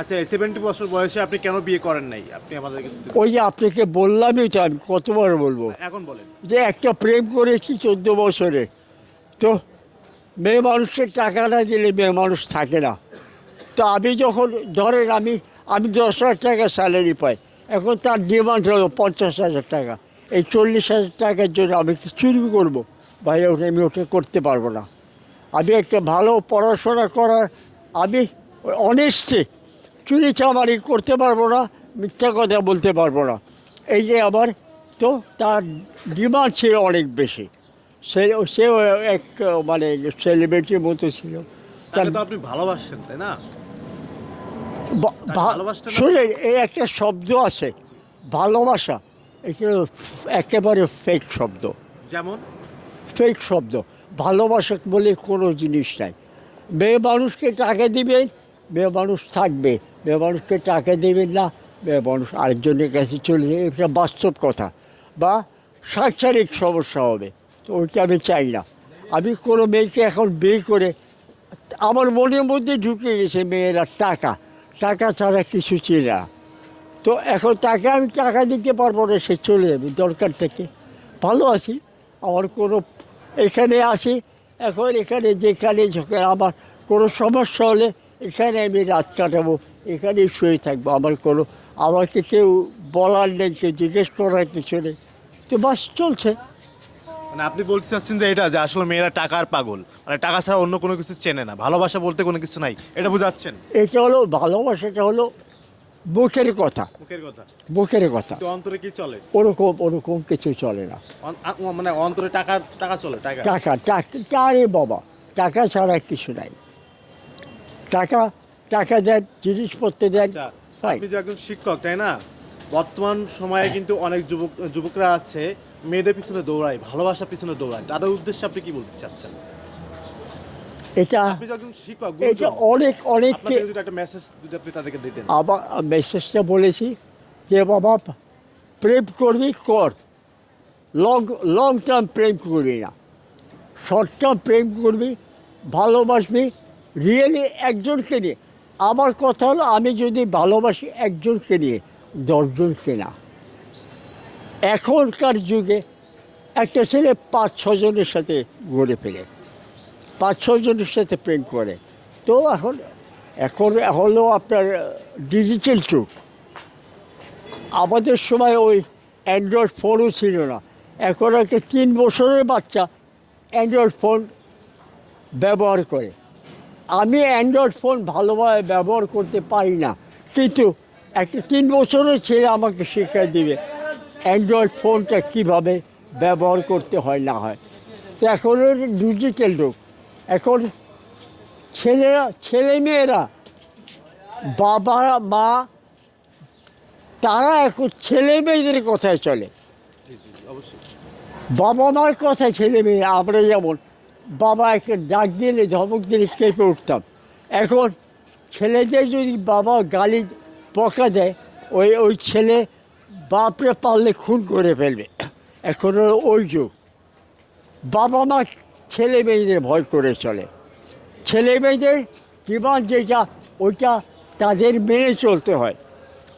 আচ্ছা সেভেন্টি বছর বয়সে আপনি কেন বিয়ে করেন নাই? আপনি আমাদেরকে ওই যে আপনাকে বললামই তো আমি কতবার বলব? এখন বলেন। যে একটা প্রেম করেছি চোদ্দ বছরে তো মেয়ে মানুষের টাকা না দিলে মেয়ে মানুষ থাকে না। তো আমি যখন ধরেন আমি আমি দশ হাজার টাকা স্যালারি পাই এখন তার ডিমান্ড হলো পঞ্চাশ হাজার টাকা। এই চল্লিশ হাজার টাকার জন্য আমি কি চুরি করব? ভাই ওটা আমি ওটা করতে পারব না। আমি একটা ভালো পড়াশোনা করার আমি অনেস্টে চুরি চামারি করতে পারব না মিথ্যা কথা বলতে পারব না। এই যে আমার তো তার ডিমান্ড ছিল অনেক বেশি। সে সেও এক মানে সেলিব্রিটির মতো ছিল। তার তো আপনি ভালোবাসেন তাই না- শুনেন এই একটা শব্দ আছে ভালোবাসা। এটা একেবারে ফেক শব্দ। যেমন? ফেক শব্দ। ভালোবাসা বলে কোনো জিনিস নাই। মেয়ে মানুষকে টাকা দিবেন মেয়ে মানুষ থাকবে, মেয়ে মানুষকে টাকা দেবেন না, মেয়ে মানুষ আরেকজনের কাছে চলে যাবে। এটা বাস্তব কথা বা সাংসারিক সমস্যা হবে, তো ওইটা আমি চাই না। আমি কোনো মেয়েকে এখন বিয়ে করে, আমার মনের মধ্যে ঢুকে গেছে মেয়েরা টাকা টাকা ছাড়া কিছু ছিল না। তো এখন তাকে আমি টাকা দিতে পারব না, সে চলে যাবে, দরকার থেকে। ভালো আছি, আমার কোনো এখানে আসি এখন এখানে যেখানে যখন আমার কোনো সমস্যা হলে এখানে আমি রাত কাটাবো এখানেই শুয়ে থাকব আমার কোনো আমাকে কেউ বলার নেই কেউ জিজ্ঞেস করার কিছু নেই। তো বাস চলছে। মানে আপনি বলতে চাচ্ছেন যে এটা যে আসলে মেয়েরা টাকার পাগল। মানে টাকা ছাড়া অন্য কোনো কিছু চেনে না। ভালোবাসা বলতে কোনো কিছু নাই। এটা বোঝাচ্ছেন? এটা হলো ভালোবাসাটা হলো মুখের কথা। মুখের কথা। মুখের কথা। তো অন্তরে কি চলে? ওরকম ওরকম কিছু চলে না। মানে অন্তরে টাকা টাকা চলে টাকা? টাকা টাকা আরে বাবা টাকা ছাড়া কিছু নাই। টাকা টাকা দেন জিনিসপত্র দেন আচ্ছা আপনি যে একজন শিক্ষক তাই না? বর্তমান সময়ে কিন্তু অনেক যুবক যুবকরা আছে মেয়েদের পিছনে দৌড়ায় ভালোবাসার পিছনে দৌড়ায়। তাদের উদ্দেশ্যে আপনি কি বলতে চাচ্ছেন? এটা এটা অনেক দিতেন। আবার মেসেজটা বলেছি যে বাবা প্রেম করবি কর। লং লং টার্ম প্রেম করবি না। শর্ট টার্ম প্রেম করবি ভালোবাসবি রিয়েলি একজনকে নিয়ে। আমার কথা হলো, আমি যদি ভালোবাসি একজনকে নিয়ে, দশজনকে না। এখনকার যুগে একটা ছেলে পাঁচ, ছজনের সাথে ঘুরে ফেলে। পাঁচ, ছজনের সাথে প্রেম করে। তো এখন এখন হলো আপনার ডিজিটাল যুগ। আমাদের সময় ওই অ্যান্ড্রয়েড ফোনও ছিল না। এখন একটা তিন বছরের বাচ্চা অ্যান্ড্রয়েড ফোন ব্যবহার করে। আমি অ্যান্ড্রয়েড ফোন ভালোভাবে ব্যবহার করতে পারি না। কিন্তু একটা তিন বছরের ছেলে আমাকে শেখায় দিবে অ্যান্ড্রয়েড ফোনটা কীভাবে ব্যবহার করতে হয় না হয়। তো এখন ডিজিটাল যুগ। এখন ছেলেরা ছেলে মেয়েরা বাবা মা তারা এখন ছেলে মেয়েদের কথায় চলে। বাবা মার কথা ছেলে মেয়ে আমরা যেমন বাবা একটা ডাক দিলে, ধমক দিলে কেঁপে উঠতাম। এখন ছেলেদের যদি বাবা গালি বকা দেয়, ওই ওই ছেলে বাপরে পারলে খুন করে ফেলবে। এখন ওই যুগ। বাবা মা ছেলে মেয়েদের ভয় করে চলে। ছেলে মেয়েদের ডিমান্ড যেটা, ওইটা তাদের মেনে চলতে হয়।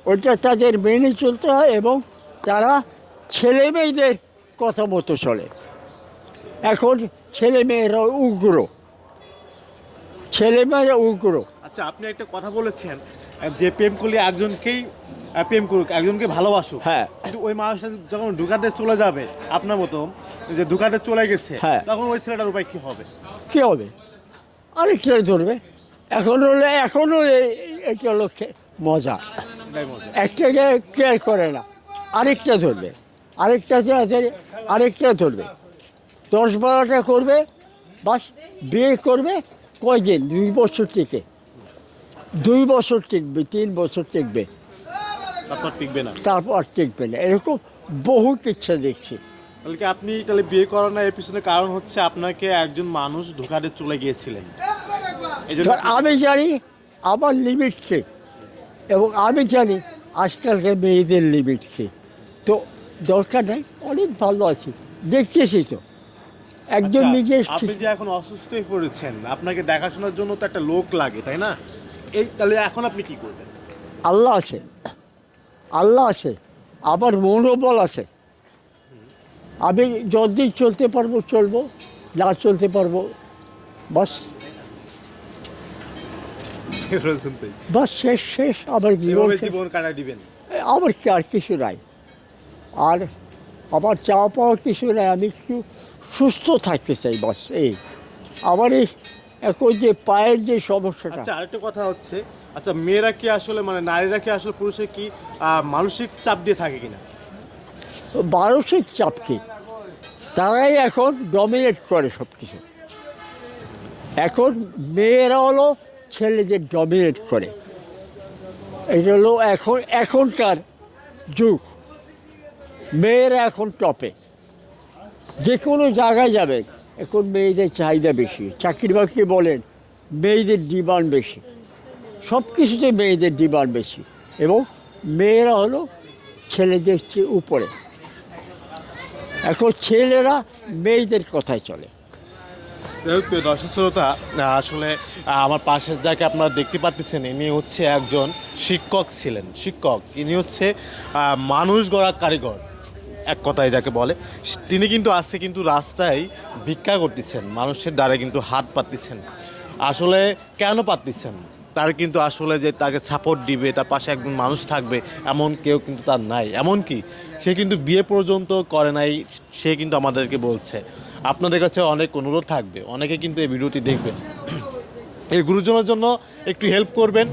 ওইটা তাদের মেনে চলতে হয় এবং তারা ছেলে মেয়েদের কথা মতো চলে। এখন ছেলে মেয়েরা উগ্র। ছেলে মেয়েরা উগ্র। আচ্ছা আপনি একটা কথা বলেছেন যে প্রেম করলে একজনকেই প্রেম করুক একজনকে ভালোবাসুক। হ্যাঁ। কিন্তু ওই মানুষটা যখন ঢুকাতে চলে যাবে আপনার মতো যে ঢুকাতে চলে গেছে হ্যাঁ। তখন ওই ছেলেটার উপায় কী হবে? কী হবে? আরেকটা ধরবে। এখন হলে এখন হলে এটা হলো মজা। একটাকে কেয়ার করে না। আরেকটা ধরবে। আরেকটা ধরে আরেকটা ধরবে। দশ বারোটা করবে বাস বিয়ে করবে কয়দিন? দুই বছর থেকে দুই বছর টিকবে তিন বছর টিকবে। তারপর টিকবে না। তারপর টিকবে না। এরকম বহু ইচ্ছা দেখছি। তাহলে কি আপনি তাহলে বিয়ে করার না এর পিছনে কারণ হচ্ছে আপনাকে একজন মানুষ ঢোকাতে চলে গিয়েছিলেন। আমি জানি আমার লিমিট কি এবং আমি জানি আজকালকার মেয়েদের লিমিট কি। তো দরকার নেই অনেক ভালো আছি। দেখতেছি তো। একজন আচ্ছা, নিজের আপনি যে এখন অসুস্থ হয়ে পড়েছেন আপনাকে দেখাশোনার জন্য তো একটা লোক লাগে তাই না? এই তাহলে এখন আপনি কি করবেন? আল্লাহ আছে। আল্লাহ আছে। আবার মনোবল আছে। আমি যতদিন চলতে পারব চলবো। না চলতে পারব বাস। বাস শেষ শেষ। আবার জীবন কাটায় দিবেন? আমার কি আর কিছু নাই। আর আমার চাওয়া পাওয়ার কিছু নাই। আমি একটু সুস্থ থাকতে চাই বাস এই। আবার এই এখন যে পায়ের যে সমস্যাটা। আচ্ছা আরেকটা কথা হচ্ছে আচ্ছা মেয়েরা কি আসলে মানে নারীরা কি আসলে পুরুষের কি মানসিক চাপ দিয়ে থাকে কিনা? মানসিক চাপ কি? তারাই এখন ডমিনেট করে সব কিছু এখন মেয়েরা হলো ছেলেদের ডমিনেট করে। এটা হলো এখন এখনকার যুগ। মেয়েরা এখন টপে যে কোনো জায়গায় যাবেন এখন মেয়েদের চাহিদা বেশি। চাকরি বাকরি বলেন, মেয়েদের ডিমান্ড বেশি। সব কিছুতে মেয়েদের ডিমান্ড বেশি এবং মেয়েরা হলো ছেলেদের চেয়ে উপরে। এখন ছেলেরা মেয়েদের কথায় চলে। দর্শক শ্রোতা, আসলে, আমার পাশের যাকে আপনারা দেখতে পাচ্ছেন ইনি হচ্ছে একজন শিক্ষক ছিলেন। শিক্ষক। ইনি হচ্ছে মানুষ গড়া কারিগর। এক কথায় যাকে বলে, তিনি কিন্তু আজকে কিন্তু রাস্তায় ভিক্ষা করতেছেন, মানুষের দ্বারা কিন্তু হাত পাততেছেন। আসলে কেন পাততেছেন? তার কিন্তু আসলে যে তাকে সাপোর্ট দিবে, তার পাশে একজন মানুষ থাকবে, এমন কেউ কিন্তু তার নাই। এমনকি সে কিন্তু বিয়ে পর্যন্ত করে নাই, সে কিন্তু আমাদেরকে বলছে। আপনাদের কাছে অনেক অনুরোধ থাকবে, অনেকে কিন্তু এই ভিডিওটি দেখবেন। এই গুরুজনের জন্য একটু হেল্প করবেন।